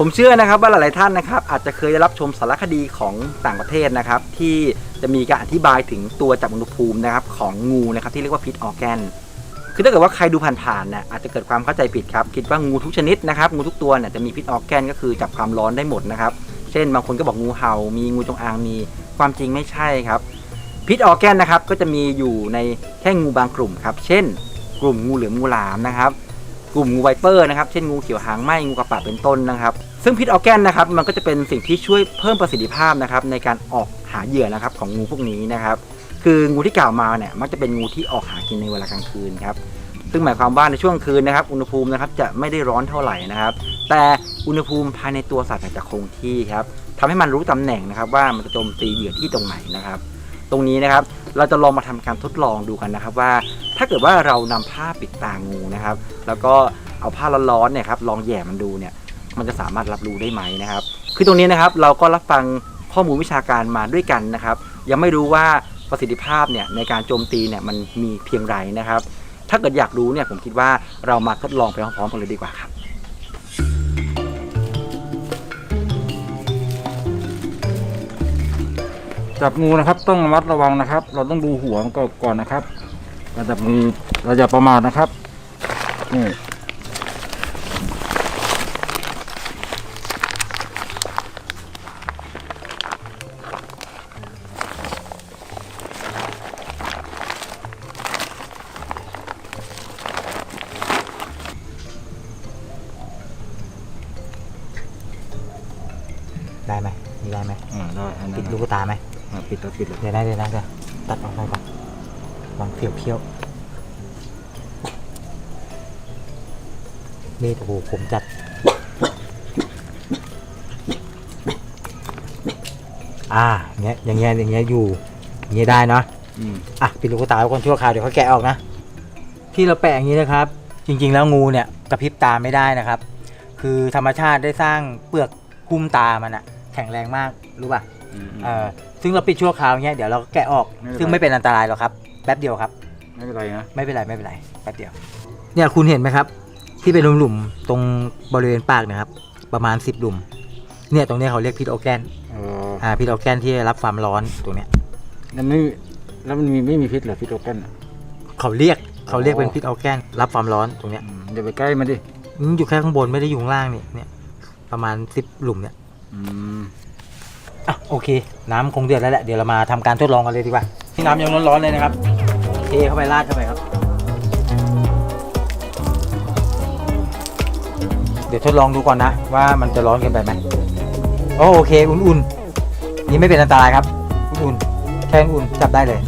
ผมเชื่อนะครับว่าหลายๆท่านนะครับอาจจะเคยได้รับชมสารคดีของต่างประเทศนะครับ ที่จะมีการอธิบายถึงตัวจับอุณหภูมินะครับของงูนะครับที่เรียกว่าพิษออแกน คือถ้าเกิดว่าใครดูผ่านๆเนี่ยอาจจะเกิดความเข้าใจผิดครับ คิดว่างูทุกชนิดนะครับงูทุกตัวเนี่ยจะมีพิษออแกนก็คือจับความร้อนได้หมดนะครับเช่นบางคนก็บอกงูเห่ามีงูจงอางมีความจริงไม่ใช่ครับ พิษออแกนนะครับก็จะมีอยู่ในแค่งูบางกลุ่มครับ เช่น กลุ่มงูเหลือมงูหลามนะครับ กลุ่มงูไวเปอร์นะครับ เช่นงูเขียวหางไหมงูกระปะเป็นต้นนะครับ ซึ่งพิษออแกนนะครับ มันก็จะเป็นสิ่งที่ช่วยเพิ่มประสิทธิภาพนะครับในการออกหาเหยื่อนะครับของงูพวกนี้นะครับ คืองูที่กล่าวมาเนี่ยมักจะเป็นงูที่ออกหากินในเวลากลางคืนครับ ซึ่งหมายความว่าในช่วงคืนนะครับ อุณหภูมินะครับจะไม่ได้ร้อนเท่าไหร่นะครับ แต่อุณหภูมิภายในตัวสัตว์จะคงที่ครับทำให้มันรู้ตำแหน่งนะครับว่ามันจะโจมตีเหยื่อที่ตรงไหนนะครับ ตรงนี้นะครับ เราจะลองมาทำการทดลองดูกันนะครับว่า ถ้าเกิดว่าเรานำผ้าปิดตางูนะครับ แล้วก็เอาผ้าร้อนๆเนี่ยครับลองแย่มันดูเนี่ย มันจะสามารถรับรู้ได้ไหมนะครับ คือตรงนี้นะครับเราก็รับฟังข้อมูลวิชาการมาด้วยกันนะครับ ยังไม่รู้ว่าประสิทธิภาพเนี่ยในการโจมตีเนี่ยมันมีเพียงไรนะครับ ถ้าเกิดอยากรู้เนี่ยผมคิดว่าเรามาทดลองไปพร้อมๆกันเลยดีกว่าครับ จับงูนะครับ ต้องระมัดระวังนะครับ เราต้องดูหัวมันก่อนก่อนนะครับการจับงูเราอย่าประมาทนะครับนี่ได้ไหมนี่ได้ไหมอ่าได้อันนั้ปินดลูกตาไหม อ่าปิดแล้วปิดแล้วเดี๋ยวนะเดี๋ยวนะเดี๋ยวตัดออกไปก่อนวางเพียวเพียวมีดโอ้โหผมจัด อ่าอย่างเงี้ยอย่างเงี้ยอย่างเงี้ยอยู่อย่างเงี้ยได้เนาะอืมอะปิดลูกตาไว้ก่อนชั่วคราวเดี๋ยวเขาแกะออกนะ ที่เราแปะอย่างนี้นะครับ จริง ๆ แล้วงูเนี่ยกระพริบตาไม่ได้นะครับ คือธรรมชาติได้สร้างเปลือกหุ้มตามันอะแข็งแรงมากรู้ป่ะอืม เออซึ่งเราปิดชั่วคราวเงี้ยเดี๋ยวเราก็แกะออกไม่เป็นไรซึ่งไม่เป็นอันตรายหรอกครับแป๊บเดียวครับ ไม่เป็นไรนะ ไม่เป็นไรไม่เป็นไรแป๊บเดียว เนี่ยคุณเห็นไหมครับ ที่เป็นหลุมๆตรงบริเวณปากเนะครับ ประมาณ 10หลุม เนี่ยตรงเนี้ยเขาเรียกพิษออร์แกนเอออ่าพิษออร์แกนที่รับความร้อนตรงเนี้ยแล้วไม่แล้วมันมีไม่มีพิษเหรอพิษโอเกนอะเขาเรียกเขาเรียกอ๋อเป็นพิษออร์แกนรับความร้อนตรงเนี้ยอืมอย่าไปใกล้มันดิ มันอยู่แค่ข้างบนไม่ได้อยู่ข้างล่างนี่เนี่ยประมาณ 10หลุมเนี่ย อืม อะโอเค น้ำคงเดือดแล้วแหละเดี๋ยวเรามาทำการทดลองกันเลยดีกว่าที่น้ำยังร้อนๆเลยนะครับเทเข้าไปราดเข้าไปครับ เดี๋ยวทดลองดูก่อนนะ ว่ามันจะร้อนเกินไปไหมโอโอเค อุ่นๆนี่ไม่เป็นอันตรายครับ อุ่นๆแค่อุ่นจับได้เลย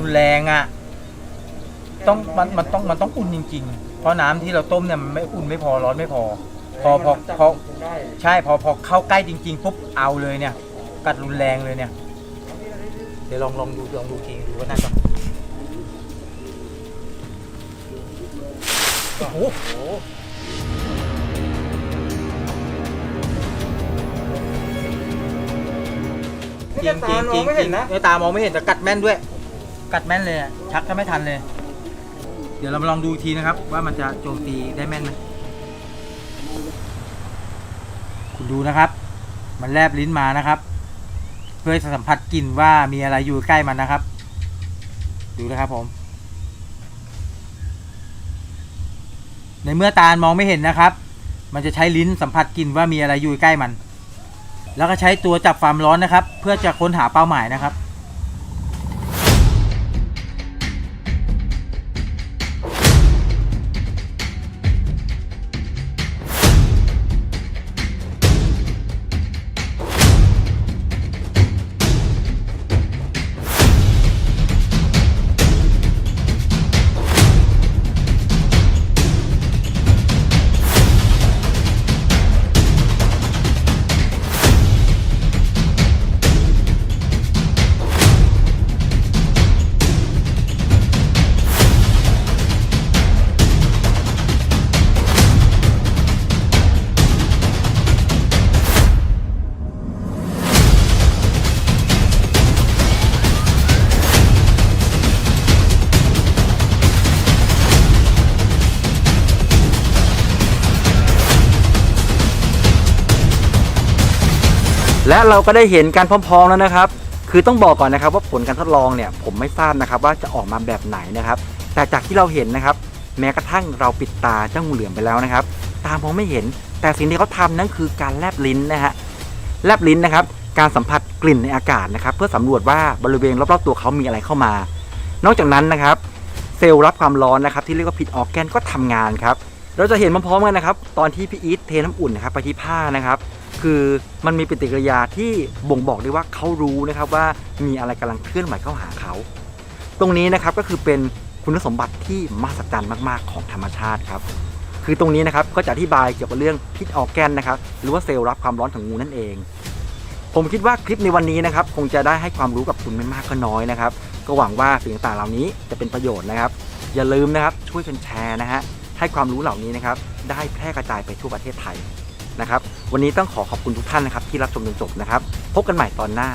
รุนแรงอะ ต้องมันมันต้องมันต้องอุ่นจริง ๆ เพราะน้ำที่เราต้มเนี่ยมันไม่อุ่นไม่พอร้อนไม่พอ พอพอพอใช่พอพอเข้าใกล้จริง ๆ ปุ๊บเอาเลยเนี่ย กัดรุนแรงเลยเนี่ย เดี๋ยวลองลองดูลองดูทีดูว่าน่าจะโอ้โหจริงจริงจริงจริงเนี่ยตามองไม่เห็นแต่กัดแม่นด้วย กัดแม่นเลยอะชักถ้าไม่ทันเลย เดี๋ยวเรามาลองดูอีกทีนะครับ ว่ามันจะโจมตีได้แม่นไหมคุณดูนะครับ มันแลบลิ้นมานะครับ เพื่อสัมผัสกลิ่นว่ามีอะไรอยู่ใกล้มันนะครับ ดูนะครับผม ในเมื่อตาลมองไม่เห็นนะครับ มันจะใช้ลิ้นสัมผัสกลิ่นว่ามีอะไรอยู่ใกล้มัน แล้วก็ใช้ตัวจับความร้อนนะครับ เพื่อจะค้นหาเป้าหมายนะครับ และเราก็ได้เห็นการพร้อมๆแล้วนะครับ คือต้องบอกก่อนนะครับว่าผลการทดลองเนี่ยผมไม่ทราบนะครับว่าจะออกมาแบบไหนนะครับ แต่จากที่เราเห็นนะครับ แม้กระทั่งเราปิดตาเจ้างูเหลือมไปแล้วนะครับ ตามองไม่เห็นแต่สิ่งที่เขาทำนั่นคือการแลบลิ้นนะฮะแลบลิ้นนะครับ การสัมผัสกลิ่นในอากาศนะครับ เพื่อสำรวจว่าบริเวณรอบๆตัวเขามีอะไรเข้ามา นอกจากนั้นนะครับ เซลล์รับความร้อนนะครับ ที่เรียกว่าพิษออร์แกนก็ทำงานครับเราจะเห็นพร้อมๆกันนะครับ ตอนที่พี่อีทเทน้ำอุ่นนะครับไปที่ผ้านะครับ คือมันมีปฏิกิริยาที่บ่งบอกได้ว่าเขารู้นะครับว่ามีอะไรกำลังเคลื่อนไหวเข้าหาเขา ตรงนี้นะครับก็คือเป็นคุณสมบัติที่มหัศจรรย์มาก ๆ ของธรรมชาติครับ คือตรงนี้นะครับก็จะอธิบายเกี่ยวกับเรื่องพิษออร์แกนนะครับ หรือว่าเซลล์รับความร้อนของงูนั่นเอง ผมคิดว่าคลิปในวันนี้นะครับ คงจะได้ให้ความรู้กับคุณไม่มากก็น้อยนะครับ ก็หวังว่าสิ่งต่างๆเหล่านี้จะเป็นประโยชน์นะครับ อย่าลืมนะครับช่วยกันแชร์นะฮะให้ความรู้เหล่านี้นะครับได้แพร่กระจายไปทั่วประเทศไทย นะครับ วันนี้ต้องขอขอบคุณทุกท่านนะครับที่รับชมจนจบนะครับ พบกันใหม่ตอนหน้า